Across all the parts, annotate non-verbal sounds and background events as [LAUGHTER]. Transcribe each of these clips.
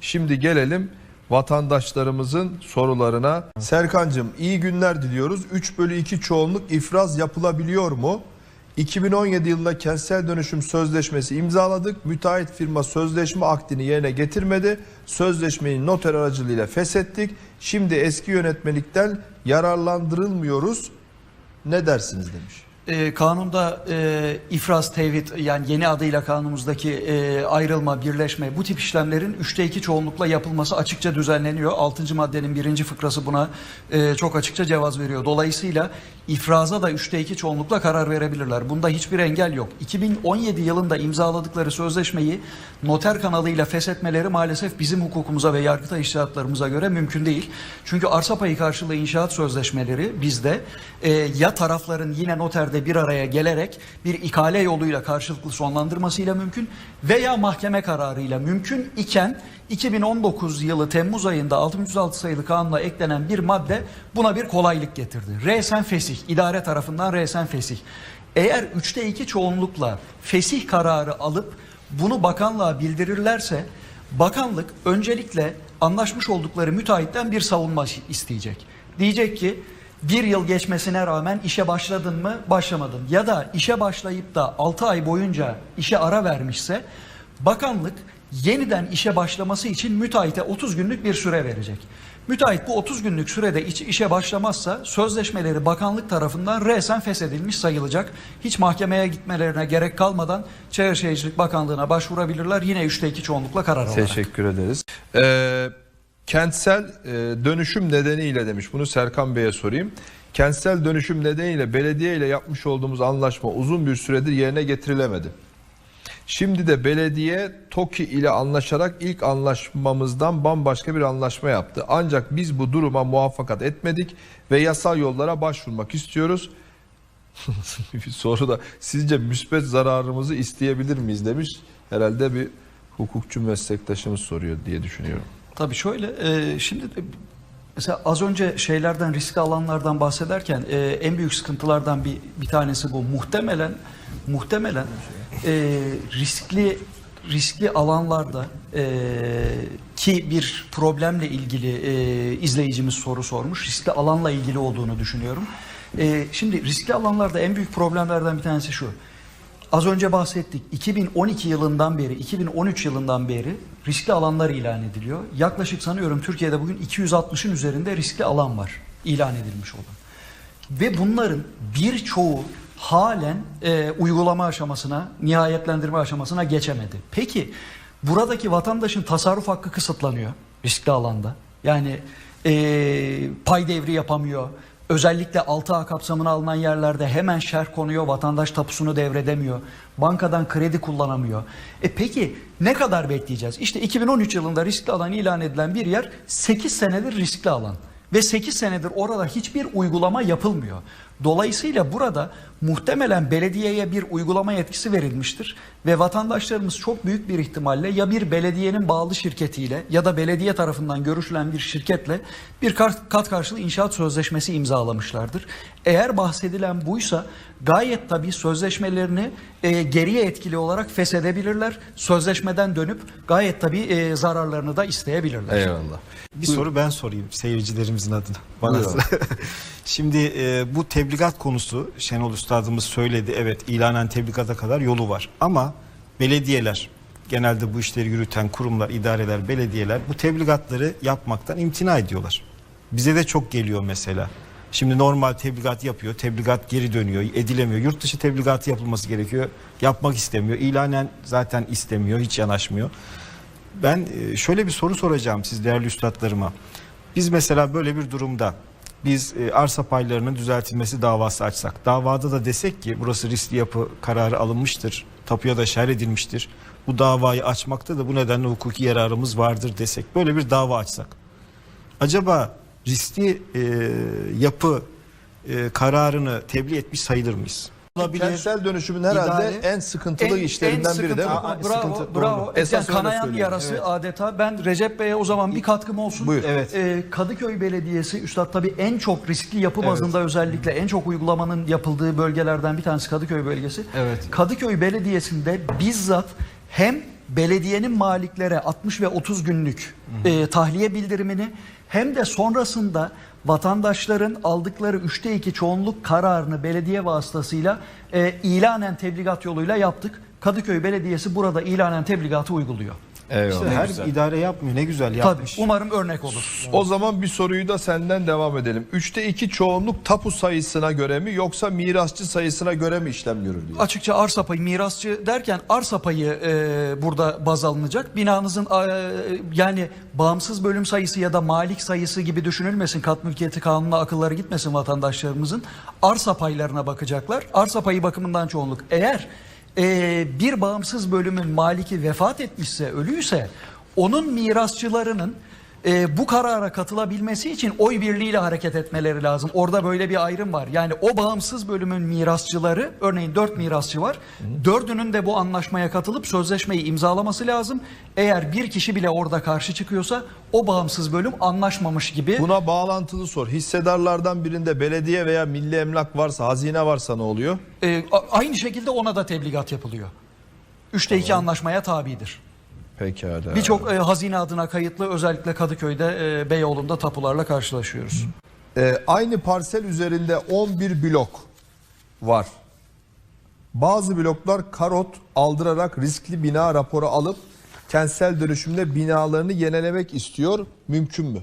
Şimdi gelelim vatandaşlarımızın sorularına. Serkancığım iyi günler diliyoruz. 3 bölü 2 çoğunluk ifraz yapılabiliyor mu? 2017 yılında kentsel dönüşüm sözleşmesi imzaladık. Müteahhit firma sözleşme akdini yerine getirmedi. Sözleşmeyi noter aracılığıyla feshettik. Şimdi eski yönetmelikten yararlandırılmıyoruz. Ne dersiniz demiş. E, kanunda e, ifraz, tevhid yani yeni adıyla kanunumuzdaki e, ayrılma, birleşme bu tip işlemlerin üçte iki çoğunlukla yapılması açıkça düzenleniyor. 6. maddenin birinci fıkrası buna e, çok açıkça cevaz veriyor. Dolayısıyla ifraza da üçte iki çoğunlukla karar verebilirler. Bunda hiçbir engel yok. 2017 yılında imzaladıkları sözleşmeyi noter kanalıyla feshetmeleri maalesef bizim hukukumuza ve yargıtay iştihatlarımıza göre mümkün değil. Çünkü arsa payı karşılığı inşaat sözleşmeleri bizde e, ya tarafların yine noterde bir araya gelerek bir ikale yoluyla karşılıklı sonlandırmasıyla mümkün veya mahkeme kararıyla mümkün iken 2019 yılı Temmuz ayında 606 sayılı kanuna eklenen bir madde buna bir kolaylık getirdi. Resen fesih, idare tarafından resen fesih. Eğer üçte iki çoğunlukla fesih kararı alıp bunu bakanlığa bildirirlerse bakanlık öncelikle anlaşmış oldukları müteahhitten bir savunma isteyecek. Diyecek ki bir yıl geçmesine rağmen işe başladın mı başlamadın ya da işe başlayıp da 6 ay boyunca işe ara vermişse bakanlık yeniden işe başlaması için müteahhite 30 günlük bir süre verecek. Müteahhit bu 30 günlük sürede işe başlamazsa sözleşmeleri bakanlık tarafından resen feshedilmiş sayılacak. Hiç mahkemeye gitmelerine gerek kalmadan Çevre Şehircilik Bakanlığı'na başvurabilirler. Yine 3'te 2 çoğunlukla karar alarak. Teşekkür ederiz. Ee, kentsel e, dönüşüm nedeniyle demiş. Bunu Serkan Bey'e sorayım. Kentsel dönüşüm nedeniyle belediye ile yapmış olduğumuz anlaşma uzun bir süredir yerine getirilemedi. Şimdi de belediye TOKİ ile anlaşarak ilk anlaşmamızdan bambaşka bir anlaşma yaptı. Ancak biz bu duruma muvaffakat etmedik ve yasal yollara başvurmak istiyoruz. [LAUGHS] soru da sizce müspet zararımızı isteyebilir miyiz demiş. Herhalde bir hukukçu meslektaşımız soruyor diye düşünüyorum. Tabii şöyle e, şimdi de mesela az önce şeylerden riskli alanlardan bahsederken e, en büyük sıkıntılardan bir bir tanesi bu. Muhtemelen muhtemelen e, riskli riskli alanlarda e, ki bir problemle ilgili e, izleyicimiz soru sormuş. Riskli alanla ilgili olduğunu düşünüyorum. E, şimdi riskli alanlarda en büyük problemlerden bir tanesi şu. Az önce bahsettik. 2012 yılından beri, 2013 yılından beri riskli alanlar ilan ediliyor. Yaklaşık sanıyorum Türkiye'de bugün 260'ın üzerinde riskli alan var ilan edilmiş olan. Ve bunların birçoğu halen e, uygulama aşamasına, nihayetlendirme aşamasına geçemedi. Peki buradaki vatandaşın tasarruf hakkı kısıtlanıyor riskli alanda. Yani e, pay devri yapamıyor. Özellikle 6A kapsamına alınan yerlerde hemen şerh konuyor, vatandaş tapusunu devredemiyor. Bankadan kredi kullanamıyor. E peki ne kadar bekleyeceğiz? İşte 2013 yılında riskli alan ilan edilen bir yer 8 senedir riskli alan. Ve 8 senedir orada hiçbir uygulama yapılmıyor. Dolayısıyla burada muhtemelen belediyeye bir uygulama yetkisi verilmiştir ve vatandaşlarımız çok büyük bir ihtimalle ya bir belediyenin bağlı şirketiyle ya da belediye tarafından görüşülen bir şirketle bir kat karşılığı inşaat sözleşmesi imzalamışlardır. Eğer bahsedilen buysa gayet tabii sözleşmelerini e, geriye etkili olarak feshedebilirler. Sözleşmeden dönüp gayet tabii e, zararlarını da isteyebilirler. Eyvallah. Bir soru ben sorayım seyircilerimizin adına. Bana. Buyurun. [LAUGHS] Şimdi e, bu tebligat konusu Şenol Üstadımız söyledi. Evet ilanen tebligata kadar yolu var. Ama belediyeler genelde bu işleri yürüten kurumlar, idareler, belediyeler bu tebligatları yapmaktan imtina ediyorlar. Bize de çok geliyor mesela. Şimdi normal tebligat yapıyor, tebligat geri dönüyor, edilemiyor. Yurt dışı tebligatı yapılması gerekiyor, yapmak istemiyor. İlanen zaten istemiyor, hiç yanaşmıyor. Ben e, şöyle bir soru soracağım siz değerli üstadlarıma. Biz mesela böyle bir durumda biz e, arsa paylarının düzeltilmesi davası açsak, davada da desek ki burası riskli yapı kararı alınmıştır, tapuya da şerh edilmiştir. Bu davayı açmakta da bu nedenle hukuki yararımız vardır desek, böyle bir dava açsak. Acaba riskli e, yapı e, kararını tebliğ etmiş sayılır mıyız? Olabilir. Kentsel dönüşümün herhalde İdare- en sıkıntılı işlerinden biri değil mi? Aa, Bravo, sıkıntı, doğru. bravo. Esas yani kanayan söylüyorum. yarası Evet. adeta. Ben Recep Bey'e o zaman bir katkım olsun. Buyur. Evet. Ee, Kadıköy Belediyesi, Üstad tabii en çok riskli yapı bazında özellikle en çok uygulamanın yapıldığı bölgelerden bir tanesi Kadıköy bölgesi. Evet. Kadıköy Belediyesi'nde bizzat hem belediyenin maliklere 60 ve 30 günlük e, tahliye bildirimini hem de sonrasında vatandaşların aldıkları 3'te 2 çoğunluk kararını belediye vasıtasıyla e, ilanen tebligat yoluyla yaptık. Kadıköy Belediyesi burada ilanen tebligatı uyguluyor. Eyvallah. İşte her idare yapmıyor. Ne güzel yapmış. Tabii umarım örnek olur. O zaman bir soruyu da senden devam edelim. Üçte iki çoğunluk tapu sayısına göre mi yoksa mirasçı sayısına göre mi işlem görür diye. Açıkça arsa payı mirasçı derken arsa payı e, burada baz alınacak. Binanızın e, yani bağımsız bölüm sayısı ya da malik sayısı gibi düşünülmesin. Kat mülkiyeti kanununa akılları gitmesin vatandaşlarımızın. Arsa paylarına bakacaklar. Arsa payı bakımından çoğunluk. Eğer e, bir bağımsız bölümün maliki vefat etmişse, ölüyse onun mirasçılarının e, bu karara katılabilmesi için oy birliğiyle hareket etmeleri lazım. Orada böyle bir ayrım var. Yani o bağımsız bölümün mirasçıları, örneğin dört mirasçı var. Dördünün de bu anlaşmaya katılıp sözleşmeyi imzalaması lazım. Eğer bir kişi bile orada karşı çıkıyorsa o bağımsız bölüm anlaşmamış gibi. Buna bağlantılı sor. Hissedarlardan birinde belediye veya milli emlak varsa, hazine varsa ne oluyor? E, aynı şekilde ona da tebligat yapılıyor. Üçte iki anlaşmaya tabidir. Pekala. Birçok e, hazine adına kayıtlı özellikle Kadıköy'de, e, Beyoğlu'nda tapularla karşılaşıyoruz. Ee, aynı parsel üzerinde 11 blok var. Bazı bloklar karot aldırarak riskli bina raporu alıp kentsel dönüşümde binalarını yenilemek istiyor. Mümkün mü?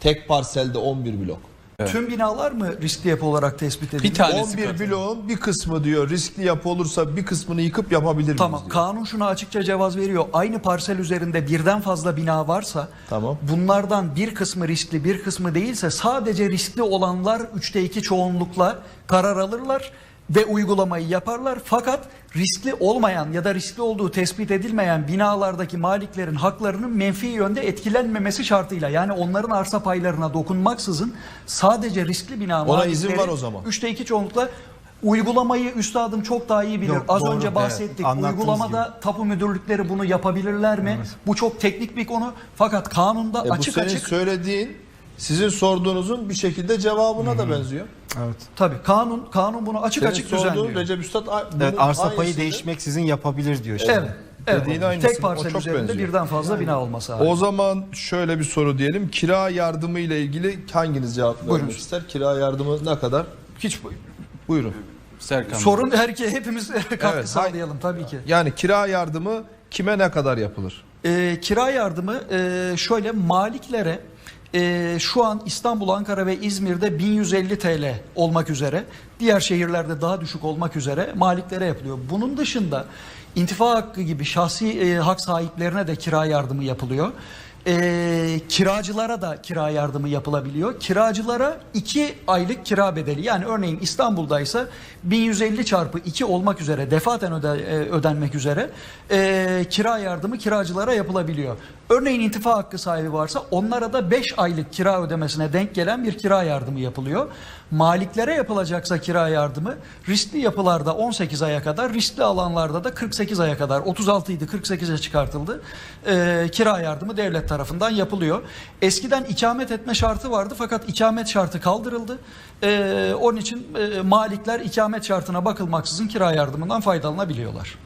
Tek parselde 11 blok. Tüm binalar mı riskli yapı olarak tespit edildi? Bir tanesi 11 katı. bloğun bir kısmı diyor riskli yapı olursa bir kısmını yıkıp yapabilir miyiz Tamam diyor. kanun şuna açıkça cevaz veriyor. Aynı parsel üzerinde birden fazla bina varsa Tamam. bunlardan bir kısmı riskli bir kısmı değilse sadece riskli olanlar 3'te 2 çoğunlukla karar alırlar ve uygulamayı yaparlar. Fakat riskli olmayan ya da riskli olduğu tespit edilmeyen binalardaki maliklerin haklarının menfi yönde etkilenmemesi şartıyla yani onların arsa paylarına dokunmaksızın sadece riskli bina Ona izin malikleri var o zaman. 3'te 2 çoğunlukla Uygulamayı üstadım çok daha iyi bilir. Yok, Az doğru. önce Evet, bahsettik. anlattığınız Uygulamada tapu müdürlükleri bunu yapabilirler mi? Bu çok teknik bir konu. Fakat kanunda E bu açık senin açık söylediğin sizin sorduğunuzun bir şekilde cevabına da benziyor. Evet. tabii kanun kanun bunu açık Senin açık düzenliyor. Recep Üstad Evet, arsa payı aynısını- değişmeksizin yapabilir diyor şimdi. Evet. evet. Dediğin aynısı. Tek parsel üzerinde benziyor. birden fazla bina olması abi. O zaman şöyle bir soru diyelim. Kira yardımı ile ilgili hanginiz cevap vermek ister? Kira yardımı ne kadar? Hiç Buyurun. Serkan. sorun herke hepimiz [LAUGHS] katkı Evet, sağlayalım tabii ki. Yani kira yardımı kime ne kadar yapılır? Ee, kira yardımı e, şöyle maliklere e, şu an İstanbul, Ankara ve İzmir'de 1150 TL olmak üzere diğer şehirlerde daha düşük olmak üzere maliklere yapılıyor. Bunun dışında intifa hakkı gibi şahsi e, hak sahiplerine de kira yardımı yapılıyor. E, kiracılara da kira yardımı yapılabiliyor. Kiracılara 2 aylık kira bedeli yani örneğin İstanbul'daysa 1150 çarpı 2 olmak üzere defaten öde, e, ödenmek üzere e, kira yardımı kiracılara yapılabiliyor. Örneğin intifa hakkı sahibi varsa onlara da 5 aylık kira ödemesine denk gelen bir kira yardımı yapılıyor. Maliklere yapılacaksa kira yardımı riskli yapılarda 18 aya kadar, riskli alanlarda da 48 aya kadar 36 idi 48'e çıkartıldı. E, kira yardımı devlet tarafından yapılıyor. Eskiden ikamet etme şartı vardı fakat ikamet şartı kaldırıldı. E, onun için e, malikler ikamet şartına bakılmaksızın kira yardımından faydalanabiliyorlar.